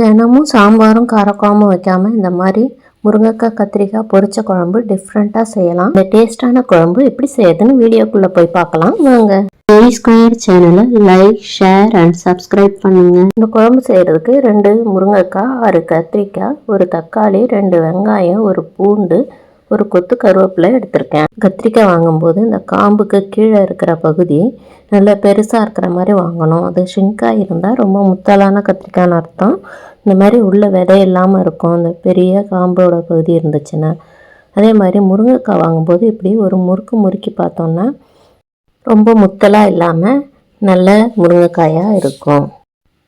தினமும் சாம்பாரும் காரக்குழம்பும் வைக்காமல் இந்த மாதிரி முருங்கைக்காய் கத்திரிக்காய் பொரிச்ச குழம்பு டிஃப்ரெண்ட்டாக செய்யலாம். இந்த டேஸ்டான குழம்பு எப்படி செய்யறதுன்னு வீடியோக்குள்ளே போய் பார்க்கலாம். வாங்க. ஏ ஸ்கொயர் சேனலை லைக் ஷேர் அண்ட் சப்ஸ்கிரைப் பண்ணுங்க. இந்த குழம்பு செய்கிறதுக்கு ரெண்டு முருங்கைக்காய் ஆறு கத்திரிக்காய் ஒரு தக்காளி ரெண்டு வெங்காயம் ஒரு பூண்டு ஒரு கொத்து கருவேப்பிலை எடுத்திருக்கேன். கத்திரிக்காய் வாங்கும்போது இந்த காம்புக்கு கீழே இருக்கிற பகுதி நல்லா பெருசாக இருக்கிற மாதிரி வாங்கணும். அது ஷிங்காய் இருந்தால் ரொம்ப முத்தலான கத்திரிக்காய்னு அர்த்தம். இந்த மாதிரி உள்ள விதை இல்லாமல் இருக்கும். அந்த பெரிய காம்போட பகுதி இருந்துச்சுன்னா. அதே மாதிரி முருங்கைக்காய் வாங்கும்போது இப்படி ஒரு முறுக்கு முறுக்கி பார்த்தோன்னா ரொம்ப முத்தலாக இல்லாமல் நல்ல முருங்கைக்காயாக இருக்கும்.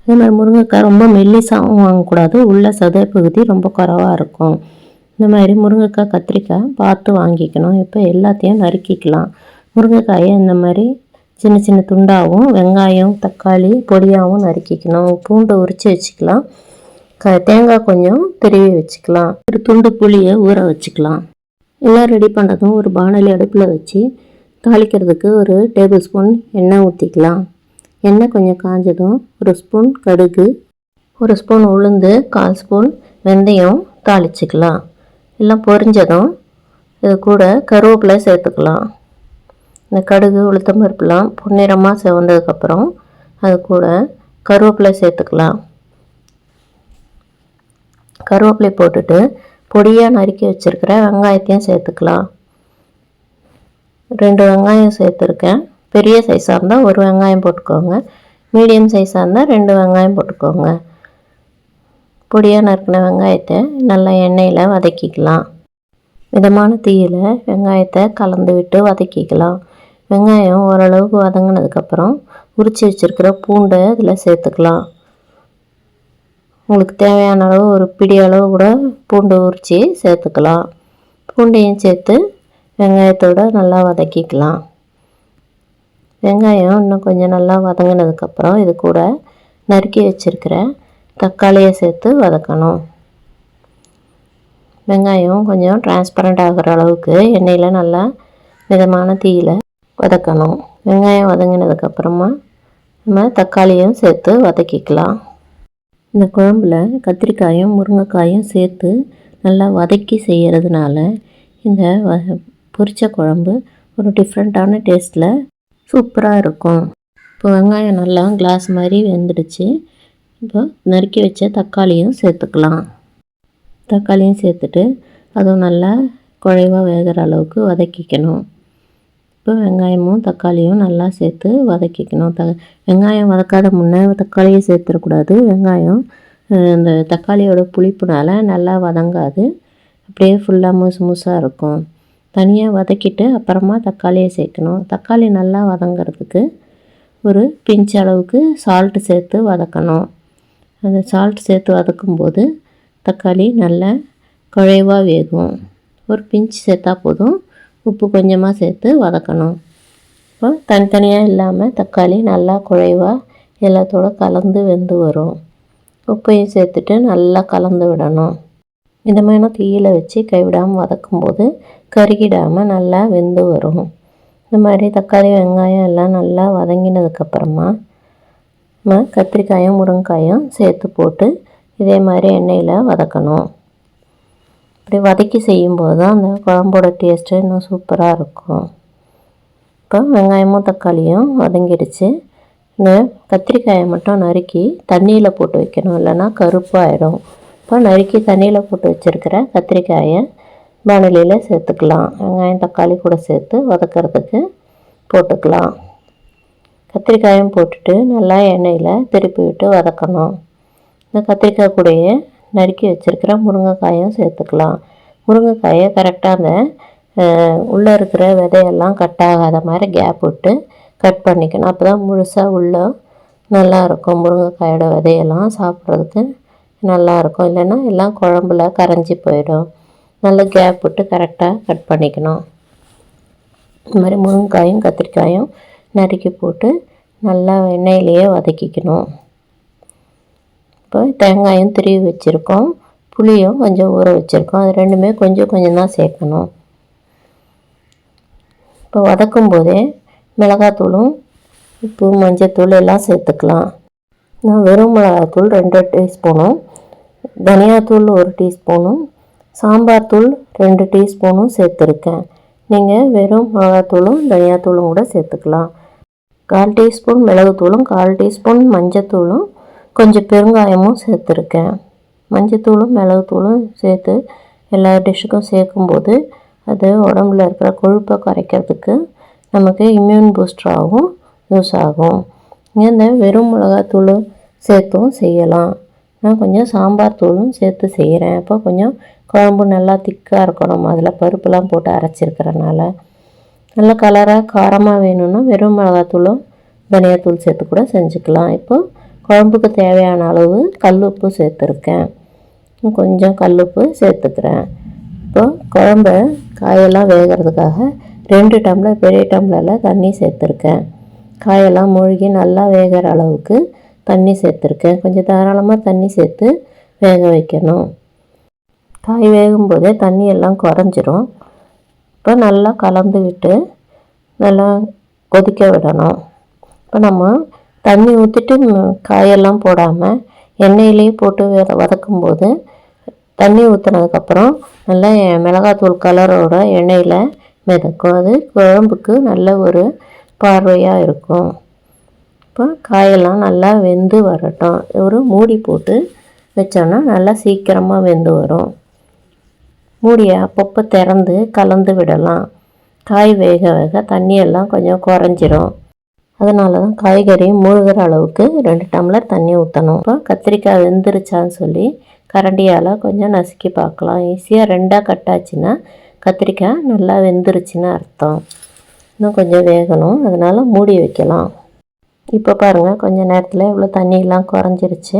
அதே மாதிரி முருங்கைக்காய் ரொம்ப மெல்லிசாகவும் வாங்கக்கூடாது. உள்ள சதை பகுதி ரொம்ப குறவாக இருக்கும். இந்த மாதிரி முருங்கைக்காய் கத்திரிக்காய் பார்த்து வாங்கிக்கணும். இப்போ எல்லாத்தையும் நறுக்கிக்கலாம். முருங்கைக்காயை இந்த மாதிரி சின்ன சின்ன துண்டாகவும் வெங்காயம் தக்காளி பொடியாகவும் நறுக்கிக்கணும். பூண்டை உரித்து வச்சுக்கலாம். க தேங்காய் கொஞ்சம் திருவி வச்சுக்கலாம். ஒரு துண்டு புளியை ஊற வச்சுக்கலாம். எல்லாம் ரெடி பண்ணதும் ஒரு பானலி அடுப்பில் வச்சு தாளிக்கிறதுக்கு ஒரு டேபிள் ஸ்பூன் எண்ணெய் ஊற்றிக்கலாம் எண்ணெய் கொஞ்சம் காஞ்சதும் ஒரு ஸ்பூன் கடுகு ஒரு ஸ்பூன் உளுந்து கால் ஸ்பூன் வெந்தயம் தாளிச்சிக்கலாம். எல்லாம் பொரிஞ்சதும் இது கூட கருவேப்பிலை சேர்த்துக்கலாம். இந்த கடுகு உளுத்தம் பருப்புலாம் பொன்னிறமாக செவந்ததுக்கப்புறம் அது கூட கருவேப்பிலை சேர்த்துக்கலாம். கருவேப்பிலை போட்டுட்டு பொடியாக நறுக்கி வச்சுருக்கிற வெங்காயத்தையும் சேர்த்துக்கலாம். ரெண்டு வெங்காயம் சேர்த்துருக்கேன். பெரிய சைஸாக இருந்தால் ஒரு வெங்காயம் போட்டுக்கோங்க. மீடியம் சைஸாக இருந்தால் ரெண்டு வெங்காயம் போட்டுக்கோங்க. பொடியாக நறுக்கின வெங்காயத்தை நல்லா எண்ணெயில் வதக்கிக்கலாம். மிதமான தீயில் வெங்காயத்தை கலந்து விட்டு வதக்கிக்கலாம். வெங்காயம் ஓரளவுக்கு வதங்கினதுக்கப்புறம் உரித்து வச்சுருக்கிற பூண்டை இதில் சேர்த்துக்கலாம். உங்களுக்கு தேவையான அளவு ஒரு பிடி அளவு கூட பூண்டு உரித்து சேர்த்துக்கலாம். பூண்டையும் சேர்த்து வெங்காயத்தோடு நல்லா வதக்கிக்கலாம். வெங்காயம் இன்னும் கொஞ்சம் நல்லா வதங்கினதுக்கப்புறம் இது கூட நறுக்கி வச்சுருக்கிற தக்காளியை சேர்த்து வதக்கணும். வெங்காயம் கொஞ்சம் டிரான்ஸ்பரண்ட் ஆகிற அளவுக்கு எண்ணெயில் நல்லா மிதமான தீயில் வதக்கணும். வெங்காயம் வதங்கினதுக்கப்புறமா நம்ம தக்காளியும் சேர்த்து வதக்கிக்கலாம். இந்த குழம்புல கத்திரிக்காயும் முருங்கைக்காயும் சேர்த்து நல்லா வதக்கி செய்கிறதுனால இந்த வ பொரிச்ச குழம்பு ஒரு டிஃப்ரெண்ட்டான டேஸ்ட்டில் சூப்பராக இருக்கும். இப்போ வெங்காயம் நல்லா கிளாஸ் மாதிரி வெந்துடுச்சு. இப்போ நறுக்கி வச்ச தக்காளியும் சேர்த்துக்கலாம். தக்காளியும் சேர்த்துட்டு அதுவும் நல்லா குழைவாக வேகிற அளவுக்கு வதக்கிக்கணும். இப்போ வெங்காயமும் தக்காளியும் நல்லா சேர்த்து வதக்கிக்கணும். த வெங்காயம் வதக்காத முன்னே தக்காளியை சேர்த்துடக்கூடாது. வெங்காயம் இந்த தக்காளியோட புளிப்புனால் நல்லா வதங்காது. அப்படியே ஃபுல்லாக மூசு மூசாக இருக்கும். தனியாக வதக்கிட்டு அப்புறமா தக்காளியை சேர்க்கணும். தக்காளி நல்லா வதங்கிறதுக்கு ஒரு பிஞ்ச் அளவுக்கு சால்ட்டு சேர்த்து வதக்கணும். அந்த சால்ட் சேர்த்து வதக்கும்போது தக்காளி நல்லா குழைவாக வேகும். ஒரு பிஞ்சு சேர்த்தா போதும். உப்பு கொஞ்சமாக சேர்த்து வதக்கணும். இப்போ தனித்தனியாக இல்லாமல் தக்காளி நல்லா குழைவாக எல்லாத்தோட கலந்து வெந்து வரும். உப்பையும் சேர்த்துட்டு நல்லா கலந்து விடணும். மிதமான தீயில் வச்சு கைவிடாமல் வதக்கும்போது கருகிடாமல் நல்லா வெந்து வரும். இந்த மாதிரி தக்காளி வெங்காயம் எல்லாம் நல்லா வதங்கினதுக்கப்புறமா நம்ம கத்திரிக்காயும் முருங்காயும் சேர்த்து போட்டு இதே மாதிரி எண்ணெயில் வதக்கணும். இப்படி வதக்கி செய்யும்போது தான் அந்த குழம்போட டேஸ்ட்டு இன்னும் சூப்பராக இருக்கும். இப்போ வெங்காயமும் தக்காளியும் வதங்கிடுச்சு. இந்த கத்திரிக்காயை மட்டும் நறுக்கி தண்ணியில் போட்டு வைக்கணும். இல்லைன்னா கருப்பாயிடும் இப்போ நறுக்கி தண்ணியில் போட்டு வச்சுருக்கிற கத்திரிக்காயை வானிலையில் சேர்த்துக்கலாம். வெங்காயம் தக்காளி கூட சேர்த்து வதக்கிறதுக்கு போட்டுக்கலாம். கத்திரிக்காயும் போட்டுட்டு நல்லா எண்ணெயில் திருப்பி விட்டு வதக்கணும். இந்த கத்திரிக்காய் கூடயே நறுக்கி வச்சுருக்கிற முருங்கைக்காயும் சேர்த்துக்கலாம். முருங்கைக்காயை கரெக்டாக அந்த உள்ளே இருக்கிற விதையெல்லாம் கட் ஆகாத மாதிரி கேப் விட்டு கட் பண்ணிக்கணும். அப்போ தான் முழுசாக உள்ள நல்லாயிருக்கும் முருங்கைக்காயோட விதையெல்லாம் சாப்பிட்றதுக்கு நல்லாயிருக்கும் இல்லைன்னா எல்லாம் குழம்புல கரைஞ்சி போயிடும். நல்லா கேப் விட்டு கரெக்டாக கட் பண்ணிக்கணும். இந்த மாதிரி முருங்கைக்காயும் கத்திரிக்காயும் நறுக்கி போட்டு நல்லா எண்ணெயிலேயே வதக்கிக்கணும். இப்போ தேங்காயும் திருவி வச்சுருக்கோம். புளியும் கொஞ்சம் ஊற வச்சுருக்கோம். அது ரெண்டுமே கொஞ்சம் கொஞ்சம் தான் சேர்க்கணும். இப்போ வதக்கும் போதே மிளகாத்தூளும் உப்பு மஞ்சத்தூள் எல்லாம் சேர்த்துக்கலாம். நான் வெறும் மிளகாத்தூள் ரெண்டு டீஸ்பூனும் தனியாத்தூள் ஒரு டீஸ்பூனும் சாம்பார் தூள் ரெண்டு டீஸ்பூனும் சேர்த்துருக்கேன். நீங்கள் வெறும் மிளகாத்தூளும் தனியாத்தூளும் கூட சேர்த்துக்கலாம். கால் டீஸ்பூன் மிளகுத்தூளும் கால் டீஸ்பூன் மஞ்சத்தூளும் கொஞ்சம் பெருங்காயமும் சேர்த்துருக்கேன். மஞ்சத்தூளும் மிளகுத்தூளும் சேர்த்து எல்லா டிஷ்ஷுக்கும் சேர்க்கும்போது அது உடம்புல இருக்கிற கொழுப்பை குறைக்கிறதுக்கு நமக்கு இம்யூன் பூஸ்டராகவும் யூஸ் ஆகும். இந்த வெறும் மிளகாத்தூள் சேர்த்தும் செய்யலாம். நான் கொஞ்சம் சாம்பார் தூளும் சேர்த்து செய்கிறேன். அப்போ கொஞ்சம் குழம்பு நல்லா திக்காக இருக்கணும். அதில் பருப்புலாம் போட்டு அரைச்சிருக்கிறனால நல்ல கலராக காரமாக வேணும்னா வெறும் மிளகாத்தூளும் தனியாத்தூள் சேர்த்து கூட செஞ்சுக்கலாம். இப்போ குழம்புக்கு தேவையான அளவு கல்லுப்பு சேர்த்துருக்கேன். கொஞ்சம் கல்லுப்பு சேர்த்துக்கிறேன். இப்போ குழம்ப காயெல்லாம் வேகிறதுக்காக ரெண்டு டம்ளர் பெரிய டம்ளரில் தண்ணி சேர்த்துருக்கேன். காயெல்லாம் மூழ்கி நல்லா வேகிற அளவுக்கு தண்ணி சேர்த்துருக்கேன் கொஞ்சம் தாராளமாக தண்ணி சேர்த்து வேக வைக்கணும். காய் வேகும்போதே தண்ணி எல்லாம் குறைஞ்சிரும். இப்போ நல்லா கலந்து விட்டு நல்லா கொதிக்க விடணும். இப்போ நம்ம தண்ணி ஊற்றிட்டு காயெல்லாம் போடாமல் எண்ணெயிலேயே போட்டு வத வதக்கும்போது தண்ணி ஊற்றுனதுக்கப்புறம் நல்லா மிளகாத்தூள் கலரோட எண்ணெயில் மிதக்கும். அது குழம்புக்கு நல்ல ஒரு பார்வையாக இருக்கும். இப்போ காயெல்லாம் நல்லா வெந்து வரட்டும். ஒரு மூடி போட்டு வச்சோன்னா நல்லா சீக்கிரமாக வெந்து வரும். மூடியை அப்பப்போ திறந்து கலந்து விடலாம். காய் வேக வேக தண்ணியெல்லாம் கொஞ்சம் குறைஞ்சிரும். அதனால தான் காய்கறி மூழ்கிற அளவுக்கு ரெண்டு டம்ளர் தண்ணி ஊற்றணும் இப்போ கத்திரிக்காய் வெந்துருச்சான்னு சொல்லி கரண்டியால் கொஞ்சம் நசுக்கி பார்க்கலாம். ஈஸியாக ரெண்டாக கட்டாச்சுன்னா கத்திரிக்காய் நல்லா வெந்துருச்சுன்னு அர்த்தம். இன்னும் கொஞ்சம் வேகணும். அதனால் மூடி வைக்கலாம். இப்போ பாருங்கள் கொஞ்ச நேரத்தில் இவ்வளோ தண்ணியெல்லாம் குறைஞ்சிருச்சு.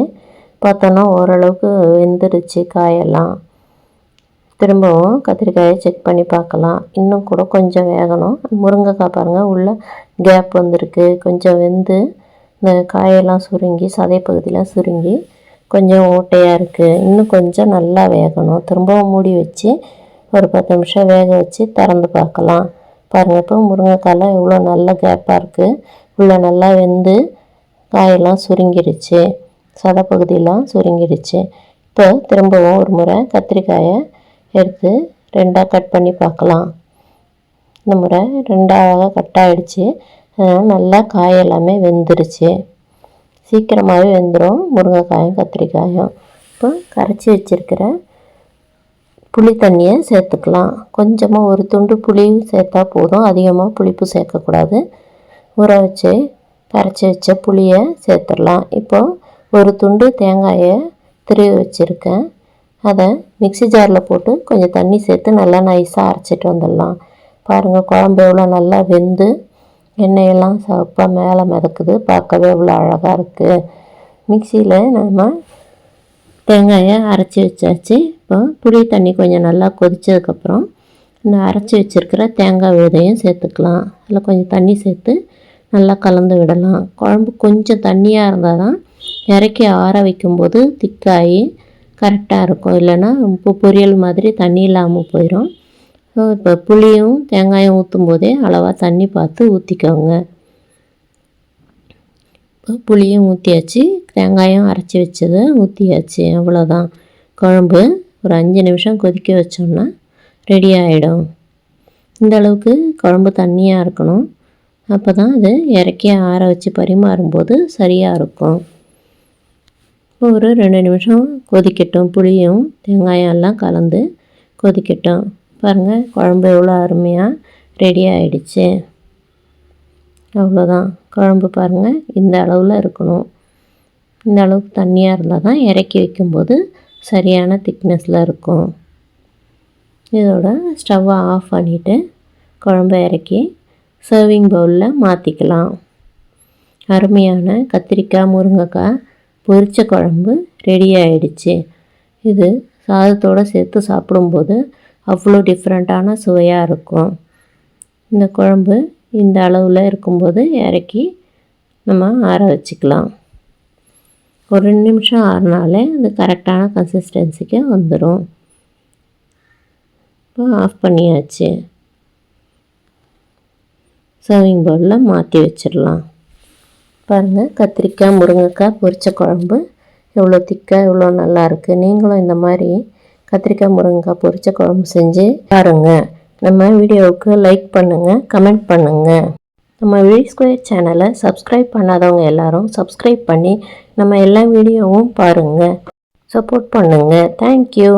பார்த்தோன்னா ஓரளவுக்கு வெந்துருச்சு காயெல்லாம். திரும்பவும் கத்திரிக்காயை செக் பண்ணி பார்க்கலாம் இன்னும் கூட கொஞ்சம் வேகணும். முருங்கைக்காய் பாருங்கள் உள்ள கேப் வந்திருக்கு. கொஞ்சம் வெந்து இந்த காயெல்லாம் சுருங்கி சதை பகுதியெலாம் சுருங்கி கொஞ்சம் ஓட்டையாக இருக்குது இன்னும் கொஞ்சம் நல்லா வேகணும். திரும்பவும் மூடி வச்சு ஒரு பத்து நிமிஷம் வேக வச்சு திறந்து பார்க்கலாம் பாருங்கள் இப்போ முருங்கைக்காயெலாம் எவ்வளோ நல்ல கேப்பாக இருக்குது உள்ளே நல்லா வெந்து காயெல்லாம் சுருங்கிடுச்சு சதைப்பகுதியெல்லாம் சுருங்கிடுச்சு இப்போ திரும்பவும் ஒரு முறை கத்திரிக்காயை எடுத்து ரெண்டாக கட் பண்ணி பார்க்கலாம். இந்த முறை ரெண்டாக கட் ஆகிடுச்சு அதனால் நல்லா காய் எல்லாமே வெந்துருச்சு. சீக்கிரமாகவே வெந்துடும் முருங்கைக்காயும் கத்திரிக்காயும். இப்போ கரைச்சி வச்சுருக்கிற புளி தண்ணியை சேர்த்துக்கலாம். கொஞ்சமாக ஒரு துண்டு புளி சேர்த்தா போதும். அதிகமாக புளிப்பு சேர்க்கக்கூடாது. ஊற வச்சு கரைச்சி வச்ச புளியை சேர்த்துடலாம். இப்போ ஒரு துண்டு தேங்காயை திருவி வச்சுருக்கேன். அதை மிக்ஸி ஜாரில் போட்டு கொஞ்சம் தண்ணி சேர்த்து நல்லா நைஸாக அரைச்சிட்டு வந்துடலாம். பாருங்கள் குழம்பு எவ்வளோ நல்லா வெந்து எண்ணெயெல்லாம் சப்பாக மேலே மிதக்குது. பார்க்கவே எவ்வளோ அழகாக இருக்குது மிக்சியில் நம்ம தேங்காயை அரைச்சி வச்சாச்சு. இப்போ புளி தண்ணி கொஞ்சம் நல்லா கொதித்ததுக்கப்புறம் இந்த அரைச்சி வச்சுருக்கிற தேங்காய் விதையும் சேர்த்துக்கலாம். அதில் கொஞ்சம் தண்ணி சேர்த்து நல்லா கலந்து விடலாம். குழம்பு கொஞ்சம் தண்ணியாக இருந்தால் தான் இறக்கி ஆற வைக்கும்போது திக்காகி கரெக்டாக இருக்கும். இல்லைன்னா இப்போ பொரியல் மாதிரி தண்ணி இல்லாமல் போயிடும் ஸோ இப்போ புளியும் தேங்காயும் ஊற்றும் போதே அளவாக தண்ணி பார்த்து ஊற்றிக்கோங்க இப்போ புளியும் ஊற்றியாச்சு தேங்காயும் அரைச்சி வச்சதை ஊற்றியாச்சு அவ்வளோதான் குழம்பு ஒரு அஞ்சு நிமிஷம் கொதிக்க வச்சோம்னா ரெடி ஆகிடும் இந்த அளவுக்கு குழம்பு தண்ணியாக இருக்கணும். அப்போ தான் அது இறக்கி ஆற வச்சு பரிமாறும்போது சரியாக இருக்கும். ஒரு ரெண்டு நிமிஷம் கொதிக்கட்டும் புளியும் தேங்காயம் எல்லாம் கலந்து கொதிக்கட்டும். பாருங்கள் குழம்பு எவ்வளோ அருமையாக ரெடி ஆயிடுச்சு. அவ்வளோதான். குழம்பு பாருங்கள் இந்த அளவில் இருக்கணும். இந்த அளவுக்கு தண்ணியாக இருந்தால் தான் இறக்கி வைக்கும்போது சரியான திக்னஸில் இருக்கும். இதோட ஸ்டவ்வை ஆஃப் பண்ணிவிட்டு குழம்பு இறக்கி சர்விங் பவுலில் மாற்றிக்கலாம் அருமையான கத்திரிக்காய் முருங்கைக்காய் பொரிச்ச குழம்பு ரெடி ஆயிடுச்சு. இது சாதத்தோடு சேர்த்து சாப்பிடும்போது அவ்வளோ டிஃப்ரெண்ட்டான சுவையாக இருக்கும். இந்த குழம்பு இந்த அளவில் இருக்கும்போது இறக்கி நம்ம ஆற வச்சுக்கலாம். ஒரு ரெண்டு நிமிஷம் ஆறினாலே அது கரெக்டான கன்சிஸ்டன்சிக்கு வந்துடும் இப்போ ஆஃப் பண்ணியாச்சு. சர்விங் பவுலில் மாற்றி வச்சிடலாம். பாருங்கள் கத்திரிக்காய் முருங்கைக்காய் பொரிச்ச குழம்பு எவ்வளோ திக்காக எவ்வளோ நல்லாயிருக்கு நீங்களும் இந்த மாதிரி கத்திரிக்காய் முருங்கைக்காய் பொரிச்ச குழம்பு செஞ்சு பாருங்கள் நம்ம வீடியோவுக்கு லைக் பண்ணுங்கள் கமெண்ட் பண்ணுங்கள் நம்ம வீ ஸ்கொயர் சேனலை சப்ஸ்கிரைப் பண்ணாதவங்க எல்லோரும் சப்ஸ்கிரைப் பண்ணி நம்ம எல்லா வீடியோவும் பாருங்கள் சப்போர்ட் பண்ணுங்கள் தேங்க்யூ